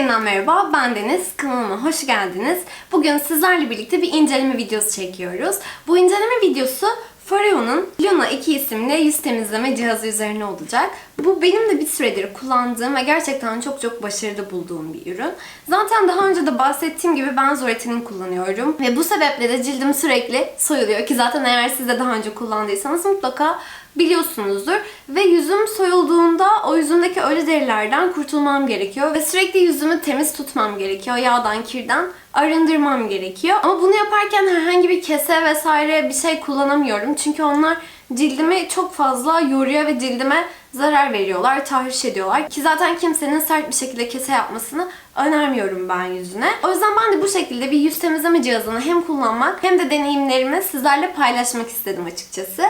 yeniden merhaba. Ben Deniz. Kanalıma hoş geldiniz. Bugün sizlerle birlikte bir inceleme videosu çekiyoruz. Bu inceleme videosu Fareo'nun Luna 2 isimli yüz temizleme cihazı üzerine olacak. Bu benim de bir süredir kullandığım ve gerçekten çok çok başarılı bulduğum bir ürün. Zaten daha önce de bahsettiğim gibi ben Zoretin'in kullanıyorum. Ve bu sebeple de cildim sürekli soyuluyor ki zaten eğer siz de daha önce kullandıysanız mutlaka biliyorsunuzdur. Ve yüzüm soyulduğunda ölü derilerden kurtulmam gerekiyor. Ve sürekli yüzümü temiz tutmam gerekiyor. Yağdan, kirden arındırmam gerekiyor. Ama bunu yaparken herhangi bir kese vesaire bir şey kullanamıyorum. Çünkü onlar cildimi çok fazla yoruyor ve cildime zarar veriyorlar, tahriş ediyorlar. Ki zaten kimsenin sert bir şekilde kese yapmasını önermiyorum ben yüzüne. O yüzden ben de bu şekilde bir yüz temizleme cihazını hem kullanmak hem de deneyimlerimi sizlerle paylaşmak istedim açıkçası.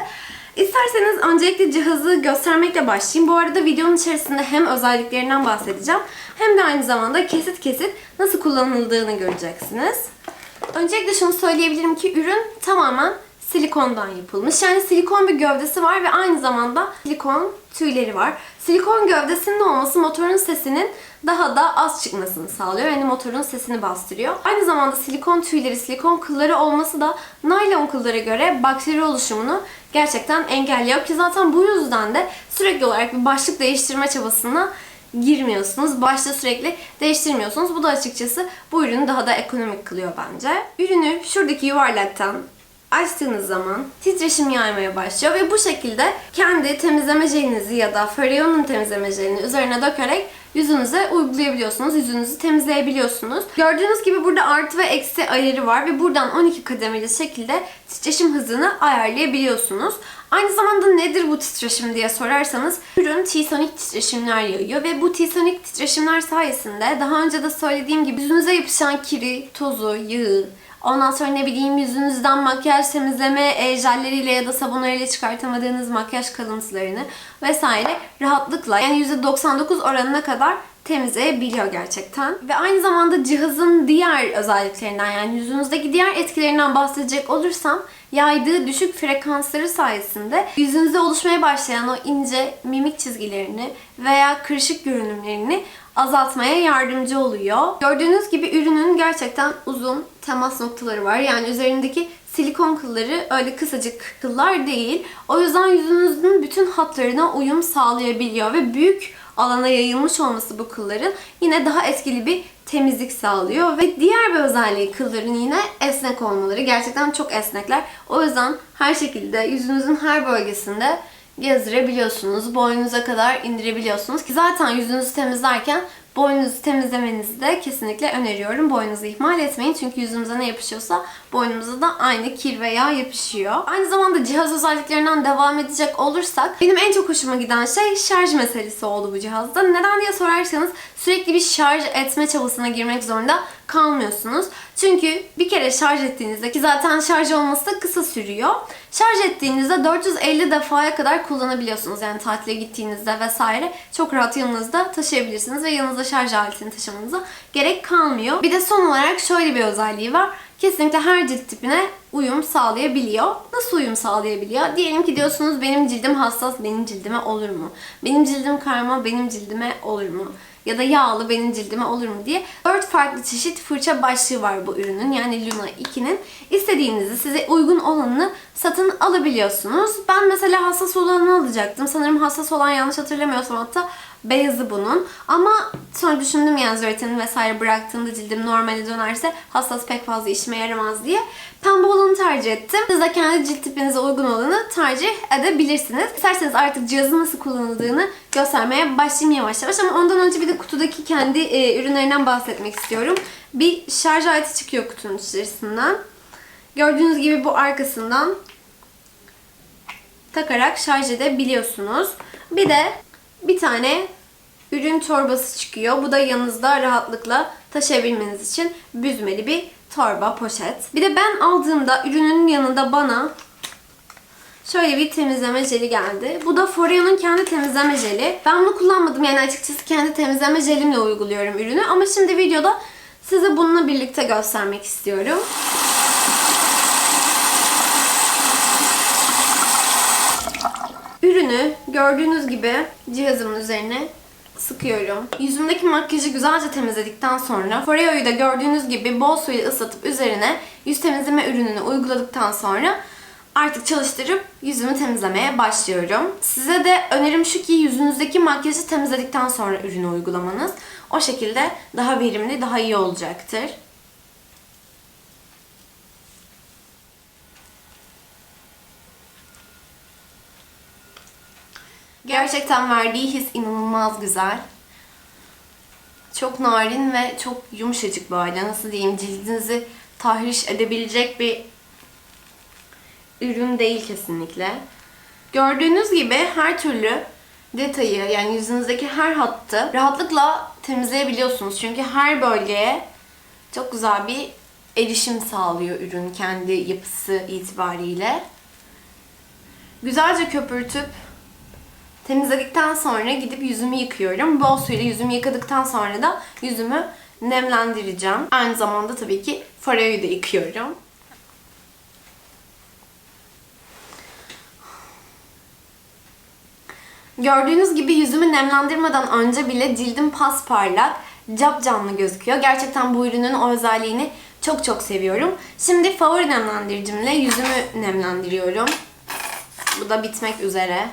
İsterseniz öncelikle cihazı göstermekle başlayayım. Bu arada videonun içerisinde hem özelliklerinden bahsedeceğim hem de aynı zamanda kesit kesit nasıl kullanıldığını göreceksiniz. Öncelikle şunu söyleyebilirim ki ürün tamamen silikondan yapılmış. Yani silikon bir gövdesi var ve aynı zamanda silikon tüyleri var. Silikon gövdesinin olması motorun sesinin daha da az çıkmasını sağlıyor. Yani motorun sesini bastırıyor. Aynı zamanda silikon tüyleri, silikon kılları olması da naylon kıllara göre bakteri oluşumunu gerçekten engelliyor. Ki zaten bu yüzden de sürekli olarak bir başlık değiştirme çabasına girmiyorsunuz. Başta sürekli değiştirmiyorsunuz. Bu da açıkçası bu ürünü daha da ekonomik kılıyor bence. Ürünü şuradaki yuvarlaktan açtığınız zaman titreşim yaymaya başlıyor ve bu şekilde kendi temizleme jelinizi ya da Fereo'nun temizleme jelini üzerine dökerek yüzünüze uygulayabiliyorsunuz. Yüzünüzü temizleyebiliyorsunuz. Gördüğünüz gibi burada artı ve eksi ayarı var ve buradan 12 kademeli şekilde titreşim hızını ayarlayabiliyorsunuz. Aynı zamanda nedir bu titreşim diye sorarsanız ürün T-Sonic titreşimler yayıyor ve bu T-Sonic titreşimler sayesinde daha önce de söylediğim gibi yüzünüze yapışan kiri, tozu, yağı, Ondan sonra ne bileyim yüzünüzden makyaj temizleme e, jelleriyle ya da sabunlarıyla çıkartamadığınız makyaj kalıntılarını vesaire rahatlıkla yani %99 oranına kadar temizleyebiliyor gerçekten. Ve aynı zamanda cihazın diğer özelliklerinden yani yüzünüzdeki diğer etkilerinden bahsedecek olursam yaydığı düşük frekansları sayesinde yüzünüzde oluşmaya başlayan o ince mimik çizgilerini veya kırışık görünümlerini azaltmaya yardımcı oluyor. Gördüğünüz gibi ürünün gerçekten uzun temas noktaları var. Yani üzerindeki silikon kılları öyle kısacık kıllar değil. O yüzden yüzünüzün bütün hatlarına uyum sağlayabiliyor ve büyük alana yayılmış olması bu kılların yine daha etkili bir temizlik sağlıyor ve diğer bir özelliği kılların yine esnek olmaları. Gerçekten çok esnekler. O yüzden her şekilde yüzünüzün her bölgesinde gezdirebiliyorsunuz. Boynunuza kadar indirebiliyorsunuz ki zaten yüzünüzü temizlerken boynunuzu temizlemenizi de kesinlikle öneriyorum. Boynunuzu ihmal etmeyin çünkü yüzümüze ne yapışıyorsa boynumuza da aynı kir ve yağ yapışıyor. Aynı zamanda cihaz özelliklerinden devam edecek olursak benim en çok hoşuma giden şey şarj meselesi oldu bu cihazda. Neden diye sorarsanız sürekli bir şarj etme çabasına girmek zorunda kalmıyorsunuz. Çünkü bir kere şarj ettiğinizde ki zaten şarj olması da kısa sürüyor. Şarj ettiğinizde 450 defaya kadar kullanabiliyorsunuz. Yani tatile gittiğinizde vesaire çok rahat yanınızda taşıyabilirsiniz ve yanınızda şarj aletini taşımanıza gerek kalmıyor. Bir de son olarak şöyle bir özelliği var. Kesinlikle her cilt tipine uyum sağlayabiliyor. Nasıl uyum sağlayabiliyor? Diyelim ki diyorsunuz benim cildim hassas, benim cildime olur mu? Benim cildim karma, benim cildime olur mu? ya da yağlı benim cildime olur mu diye 4 farklı çeşit fırça başlığı var bu ürünün. Yani Luna 2'nin. İstediğinizi size uygun olanını satın alabiliyorsunuz. Ben mesela hassas olanını alacaktım. Sanırım hassas olan yanlış hatırlamıyorsam hatta beyazı bunun. Ama sonra düşündüm yani zöretini vesaire bıraktığımda cildim normale dönerse hassas pek fazla işime yaramaz diye. Pembe olanı tercih ettim. Siz de kendi cilt tipinize uygun olanı tercih edebilirsiniz. İsterseniz artık cihazın nasıl kullanıldığını göstermeye başlayayım yavaş yavaş. Ama ondan önce bir de kutudaki kendi e, ürünlerinden bahsetmek istiyorum. Bir şarj aleti çıkıyor kutunun içerisinden. Gördüğünüz gibi bu arkasından takarak şarj edebiliyorsunuz. Bir de bir tane ürün torbası çıkıyor. Bu da yanınızda rahatlıkla taşıyabilmeniz için büzmeli bir torba, poşet. Bir de ben aldığımda ürünün yanında bana şöyle bir temizleme jeli geldi. Bu da Foreo'nun kendi temizleme jeli. Ben bunu kullanmadım yani açıkçası kendi temizleme jelimle uyguluyorum ürünü. Ama şimdi videoda size bununla birlikte göstermek istiyorum. Ürünü gördüğünüz gibi cihazımın üzerine sıkıyorum. Yüzümdeki makyajı güzelce temizledikten sonra Foreo'yu da gördüğünüz gibi bol suyla ıslatıp üzerine yüz temizleme ürününü uyguladıktan sonra artık çalıştırıp yüzümü temizlemeye başlıyorum. Size de önerim şu ki yüzünüzdeki makyajı temizledikten sonra ürünü uygulamanız. O şekilde daha verimli, daha iyi olacaktır. Gerçekten verdiği his inanılmaz güzel. Çok narin ve çok yumuşacık böyle. Nasıl diyeyim cildinizi tahriş edebilecek bir ürün değil kesinlikle. Gördüğünüz gibi her türlü detayı yani yüzünüzdeki her hattı rahatlıkla temizleyebiliyorsunuz. Çünkü her bölgeye çok güzel bir erişim sağlıyor ürün kendi yapısı itibariyle. Güzelce köpürtüp Temizledikten sonra gidip yüzümü yıkıyorum. Bol suyla yüzümü yıkadıktan sonra da yüzümü nemlendireceğim. Aynı zamanda tabii ki Foreo'yu da yıkıyorum. Gördüğünüz gibi yüzümü nemlendirmeden önce bile cildim pasparlak, cap canlı gözüküyor. Gerçekten bu ürünün o özelliğini çok çok seviyorum. Şimdi favori nemlendiricimle yüzümü nemlendiriyorum. Bu da bitmek üzere.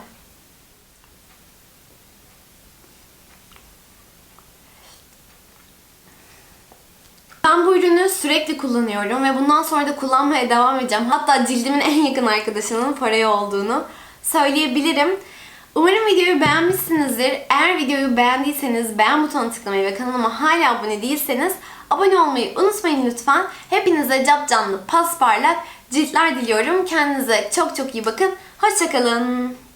Ben bu ürünü sürekli kullanıyorum ve bundan sonra da kullanmaya devam edeceğim. Hatta cildimin en yakın arkadaşının parayı olduğunu söyleyebilirim. Umarım videoyu beğenmişsinizdir. Eğer videoyu beğendiyseniz beğen butonuna tıklamayı ve kanalıma hala abone değilseniz abone olmayı unutmayın lütfen. Hepinize cap canlı, pasparlak ciltler diliyorum. Kendinize çok çok iyi bakın. Hoşçakalın.